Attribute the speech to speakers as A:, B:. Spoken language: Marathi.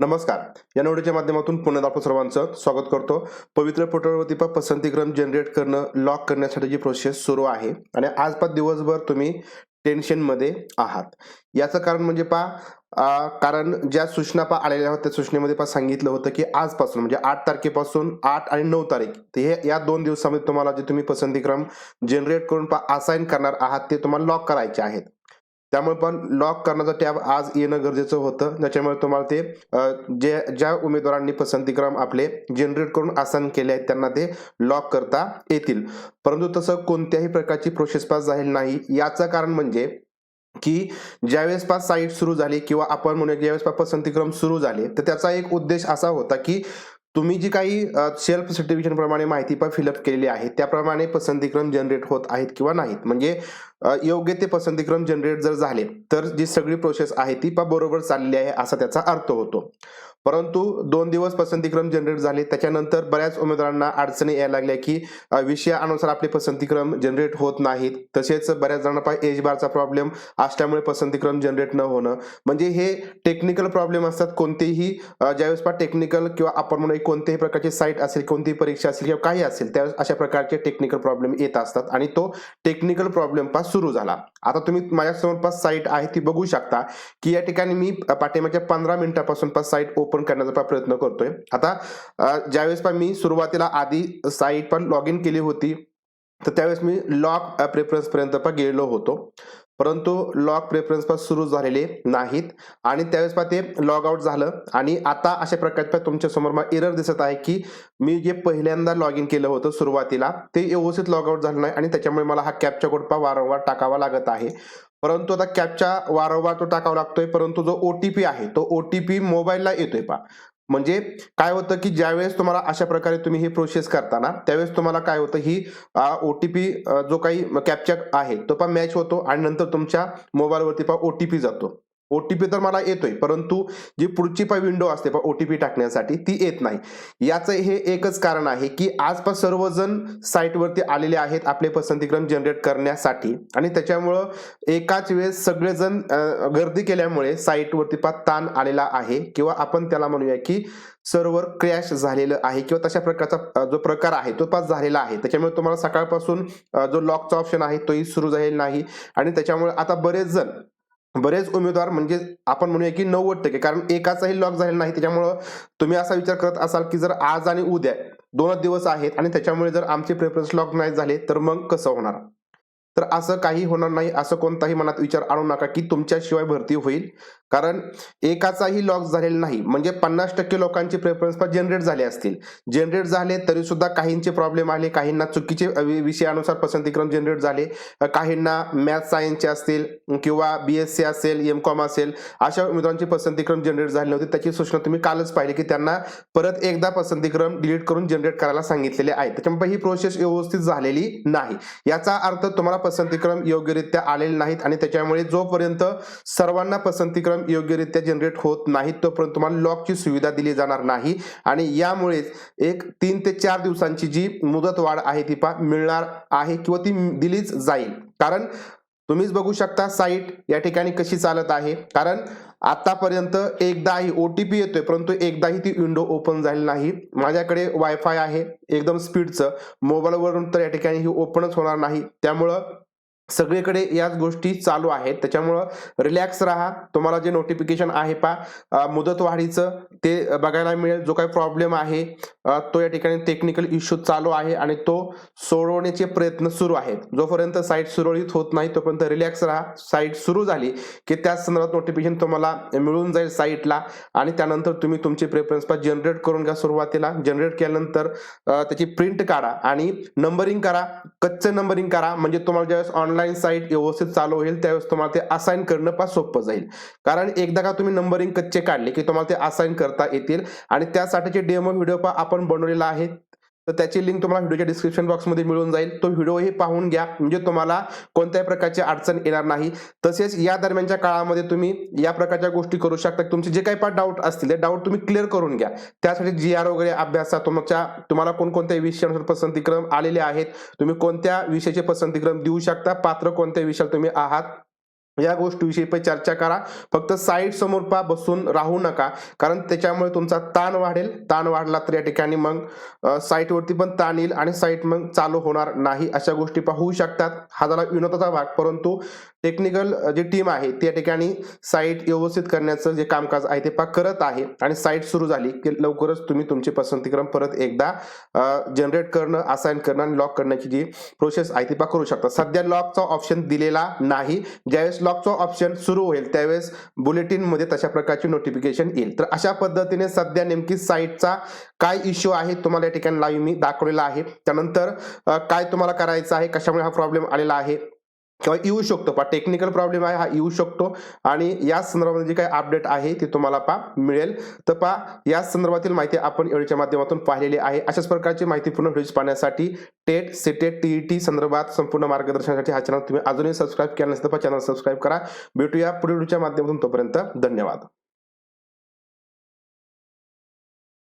A: नमस्कार. या नोडीच्या माध्यमातून पुन्हा आपण सर्वांचं स्वागत करतो. पवित्र पोर्टलवरती पण पसंतीक्रम जनरेट करणं लॉक करण्यासाठी जी प्रोसेस सुरू आहे आणि आज पा दिवसभर तुम्ही टेन्शनमध्ये आहात. याचं कारण म्हणजे पा कारण ज्या सूचना पा आलेल्या होत्या त्या सूचनेमध्ये पण सांगितलं होतं की आजपासून म्हणजे आठ तारखेपासून आठ आणि नऊ तारीख ते हे या दोन दिवसामध्ये तुम्हाला जे तुम्ही पसंतीक्रम जनरेट करून पा असाइन करणार आहात ते तुम्हाला लॉक करायचे आहेत. त्यामुळे पण लॉक करण्याचं टॅब आज येणं गरजेचं होतं. त्याच्यामुळे तुम्हाला ते जे ज्या उमेदवारांनी पसंतीक्रम आपले जनरेट करून आसन केले आहेत त्यांना ते लॉक करता येतील. परंतु तसं कोणत्याही प्रकारची प्रोसेस पास झाली नाही. याचं कारण म्हणजे की ज्यावेळेस पास साईट सुरू झाली किंवा आपण म्हणूया ज्यावेळेस पास पसंतीक्रम सुरू झाले तर त्याचा एक उद्देश असा होता की तुम्ही जी काही सेल्फ सर्टिफिकेशन प्रमाणे माहिती पण फिलअप केलेली आहे त्याप्रमाणे पसंतीक्रम जनरेट होत आहेत किंवा नाहीत. म्हणजे योग्य ते पसंतीक्रम जनरेट जर झाले तर जी सगळी प्रोसेस आहे ती बरोबर चालली आहे असा त्याचा अर्थ होतो. परंतु दोन दिवस पसंतीक्रम जनरेट झाले. त्याच्यानंतर बऱ्याच उमेदवारांना अडचणी यायला लागल्या की विषयानुसार आपले पसंतीक्रम जनरेट होत नाहीत. तसेच बऱ्याच जणांना एज बारचा प्रॉब्लेम असल्यामुळे पसंतीक्रम जनरेट न होणं. म्हणजे हे टेक्निकल प्रॉब्लेम असतात. कोणतेही ज्यावेळेस पा टेक्निकल किंवा आपण म्हणूया कोणत्याही प्रकारची साईट असेल कोणतीही परीक्षा असेल किंवा काही असेल त्यावेळेस अशा प्रकारचे टेक्निकल प्रॉब्लेम येत असतात. आणि तो टेक्निकल प्रॉब्लेम पास सुरू झाला. आता तुम्ही माझ्यासमोर पास साईट आहे ती बघू शकता. की या ठिकाणी मी पाठीमागच्या पंधरा मिनिटापासून पास साईट ओपन करण्याचा प्रयत्न करतोय. आता ज्यावेळेस पण मी सुरुवातीला आधी साईट पण लॉग इन केली होती तर त्यावेळेस मी लॉक प्रेफरन्स पर्यंत गेलेलो गेलो होतो. परंतु लॉक प्रेफरन्स पास सुरू झालेले नाहीत. आणि त्यावेळेस पा ते लॉग आउट झालं. आणि आता अशा प्रकारच्या तुमच्यासमोर मला एरर दिसत आहे की मी जे पहिल्यांदा लॉग इन केलं होतं सुरुवातीला ते व्यवस्थित लॉग आउट झालं नाही आणि त्याच्यामुळे मला हा कॅपचा कोड पा वारंवार टाकावा लागत आहे. परंतु आता कॅपचा वारंवार तो टाकावा लागतोय. परंतु जो ओटीपी आहे तो ओटीपी मोबाईलला येतोय पा म्हणजे काय होतं की ज्यावेळेस तुम्हाला अशा प्रकारे तुम्ही हे प्रोसेस करताना त्यावेळेस तुम्हाला काय होतं ही ओटीपी जो काही कॅप्चर आहे तो पण मॅच होतो आणि नंतर तुमच्या मोबाईलवरती पा ओटीपी टी पी तर मला येतोय परंतु जी पुढची पाय विंडो असते पा ओटीपी टाकण्यासाठी ती येत नाही. याचं हे एकच कारण आहे की आजपास सर्वजण साईटवरती आलेले आहेत आपले पसंतीक्रम जनरेट करण्यासाठी. आणि त्याच्यामुळं एकाच वेळेस सगळेजण गर्दी केल्यामुळे साईटवरती पा ताण आलेला आहे. किंवा आपण त्याला म्हणूया की सर्व्हर क्रॅश झालेलं आहे किंवा तशा प्रकारचा जो प्रकार आहे तो पास झालेला आहे. त्याच्यामुळे तुम्हाला सकाळपासून जो लॉकचा ऑप्शन आहे तोही सुरू झालेला नाही. आणि त्याच्यामुळे आता बरेच जण बरेच उमेदवार म्हणजे आपण म्हणूया की नव्वद टक्के कारण एकाचाही लॉक झालेला नाही. त्याच्यामुळं तुम्ही असा विचार करत असाल की जर आज आणि उद्या दोनच दिवस आहेत आणि त्याच्यामुळे जर आमचे प्रेफरन्स लॉक नाही झाले तर मग कसं होणार? तर असं काही होणार नाही असं कोणताही मनात विचार आणू नका की तुमच्याशिवाय भरती होईल. कारण एकाचाही लॉक झालेला नाही. म्हणजे पन्नास टक्के लोकांचे प्रेफरन्स पण जनरेट झाले असतील. जनरेट झाले तरी सुद्धा काहींचे प्रॉब्लेम आले काहींना चुकीचे वि- विषयानुसार पसंतीक्रम जनरेट झाले. काहींना मॅथ सायन्सचे असतील किंवा बी एस सी असेल एम कॉम असेल अशा उमेदवारांची पसंतीक्रम जनरेट झाले नव्हते. त्याची सूचना तुम्ही कालच पाहिली की त्यांना परत एकदा पसंतीक्रम डिलीट करून जनरेट करायला सांगितलेले आहे. त्याच्यामुळे ही प्रोसेस व्यवस्थित झालेली नाही. याचा अर्थ तुम्हाला पसंतीक्रम योग्यरित्या आलेले नाहीत आणि त्याच्यामुळे जोपर्यंत सर्वांना पसंतीक्रम योग्यरित्या जनरेट होत नाहीत तोपर्यंत तुम्हाला लॉकची सुविधा दिली जाणार नाही. आणि यामुळेच एक तीन ते चार दिवसांची जी मुदत वाढ आहे ती पा मिळणार आहे किंवा ती दिलीच जाईल. कारण तुम्हीच बघू शकता साईट या ठिकाणी कशी चालत आहे. कारण आतापर्यंत एकदाही ओ टी पी येतोय परंतु एकदाही ती विंडो ओपन झाली नाही. माझ्याकडे वायफाय आहे एकदम स्पीडचं मोबाईलवरून तर या ठिकाणी ही ओपनच होणार नाही. त्यामुळं सगळीकडे याच गोष्टी चालू आहेत. त्याच्यामुळं रिलॅक्स राहा. तुम्हाला जे नोटिफिकेशन आहे पा मुदतवाढीचं ते बघायला मिळेल. जो काही प्रॉब्लेम आहे तो या ठिकाणी टेक्निकल इश्यू चालू आहे आणि तो सोडवण्याचे प्रयत्न सुरू आहेत. जोपर्यंत साईट सुरळीत होत नाही तोपर्यंत रिलॅक्स राहा. साईट सुरू झाली की त्याच संदर्भात नोटिफिकेशन तुम्हाला मिळून जाईल साईटला आणि त्यानंतर तुम्ही तुमचे प्रेफरन्स पा जनरेट करून घ्या सुरुवातीला. जनरेट केल्यानंतर त्याची प्रिंट काढा आणि नंबरिंग करा. कच्चं नंबरिंग करा. म्हणजे तुम्हाला ज्यावेळेस ऑनलाईन साईट व्यवस्थित चालू होईल त्यावेळेस तुम्हाला ते असाइन करणं फार सोपं जाईल. कारण एकदा का तुम्ही नंबरिंग कच्चे काढले की तुम्हाला ते असाइन करता येतील. आणि त्यासाठीचे डेमो व्हिडिओ पण आपण बनवलेला आहे. तर त्याची लिंक तुम्हाला व्हिडिओच्या डिस्क्रिप्शन बॉक्समध्ये मिळून जाईल. तो व्हिडिओही पाहून घ्या. म्हणजे तुम्हाला कोणत्याही प्रकारची अडचण येणार नाही. तसेच या दरम्यानच्या काळामध्ये तुम्ही या प्रकारच्या गोष्टी करू शकता. तुमचे जे काही पण डाऊट असतील ते डाऊट तुम्ही क्लिअर करून घ्या. त्यासाठी जी आर वगैरे अभ्यासा तुमच्या तुम्हाला कोणकोणत्या विषयानुसार पसंतीक्रम आलेले आहेत. तुम्ही कोणत्या विषयाचे पसंतीक्रम देऊ शकता? पात्र कोणत्या विषयाला तुम्ही आहात? या गोष्टीविषयी पण चर्चा करा. फक्त साईड समोर पा बसून राहू नका. कारण त्याच्यामुळे तुमचा ताण वाढेल. ताण वाढला तर या ठिकाणी मग साईटवरती पण ताण येईल आणि साईट मग चालू होणार नाही. अशा गोष्टी पा होऊ शकतात. हा झाला विनोदाचा भाग. परंतु टेक्निकल जी टीम आहे त्या ठिकाणी साईट व्यवस्थित करण्याचं जे कामकाज आहे ते पा करत आहे. आणि साईट सुरू झाली की लवकरच तुम्ही तुमचे पसंतीक्रम परत एकदा जनरेट करणं असाइन करणं आणि लॉक करण्याची जी प्रोसेस आहे ती पा करू शकता. सध्या लॉकचा ऑप्शन दिलेला नाही. ज्यावेळेस लॉकचा ऑप्शन सुरू होईल त्यावेळेस बुलेटिनमध्ये तशा प्रकारची नोटिफिकेशन येईल. तर अशा पद्धतीने सध्या नेमकी साईटचा काय इश्यू आहे तुम्हाला या ठिकाणी लाईव्ह मी दाखवलेला आहे. त्यानंतर काय तुम्हाला करायचं आहे कशामुळे हा प्रॉब्लेम आलेला आहे किंवा येऊ शकतो. पा टेक्निकल प्रॉब्लेम आहे हा येऊ शकतो. आणि या संदर्भामध्ये जे काही अपडेट आहे ती तुम्हाला पा मिळेल. तर पा या संदर्भातील माहिती आपण एवढीच्या माध्यमातून पाहिलेली आहे. अशाच प्रकारची माहिती पूर्ण व्हिडिओज पाहण्यासाठी टेट सिटेट टीईटी संदर्भात संपूर्ण मार्गदर्शनासाठी हा चॅनल तुम्ही अजूनही सबस्क्राईब केला नसेल तर चॅनल सबस्क्राईब करा. भेटूया पुढील व्हिडिओच्या माध्यमातून तोपर्यंत धन्यवाद.